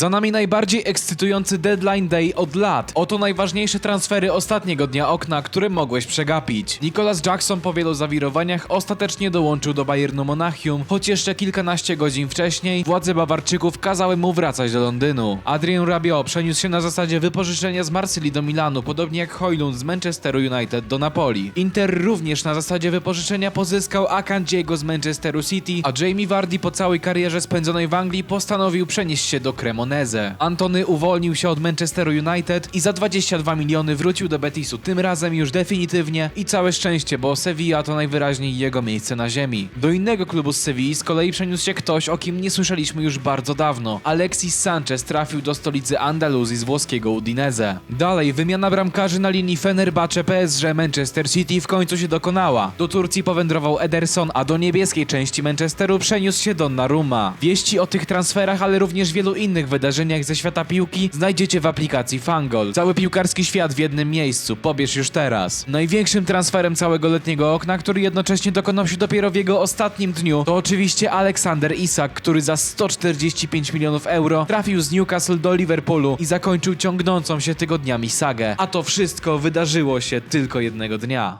Za nami najbardziej ekscytujący deadline day od lat. Oto najważniejsze transfery ostatniego dnia okna, które mogłeś przegapić. Nicholas Jackson po wielu zawirowaniach ostatecznie dołączył do Bayernu Monachium, choć jeszcze kilkanaście godzin wcześniej władze Bawarczyków kazały mu wracać do Londynu. Adrien Rabiot przeniósł się na zasadzie wypożyczenia z Marsylii do Milanu, podobnie jak Hojlund z Manchesteru United do Napoli. Inter również na zasadzie wypożyczenia pozyskał Akanjiego z Manchesteru City, a Jamie Vardy po całej karierze spędzonej w Anglii postanowił przenieść się do Antony uwolnił się od Manchesteru United i za 22 miliony wrócił do Betisu, tym razem już definitywnie i całe szczęście, bo Sevilla to najwyraźniej jego miejsce na ziemi. Do innego klubu z Sewilli z kolei przeniósł się ktoś, o kim nie słyszeliśmy już bardzo dawno. Alexis Sanchez trafił do stolicy Andaluzji z włoskiego Udinese. Dalej, wymiana bramkarzy na linii Fenerbahce PSG Manchester City w końcu się dokonała. Do Turcji powędrował Ederson, a do niebieskiej części Manchesteru przeniósł się Donnarumma. Wieści o tych transferach, ale również wielu innych wydarzeniach ze świata piłki znajdziecie w aplikacji Fangol. Cały piłkarski świat w jednym miejscu, pobierz już teraz. Największym transferem całego letniego okna, który jednocześnie dokonał się dopiero w jego ostatnim dniu, to oczywiście Aleksander Isak, który za 145 milionów euro trafił z Newcastle do Liverpoolu i zakończył ciągnącą się tygodniami sagę. A to wszystko wydarzyło się tylko jednego dnia.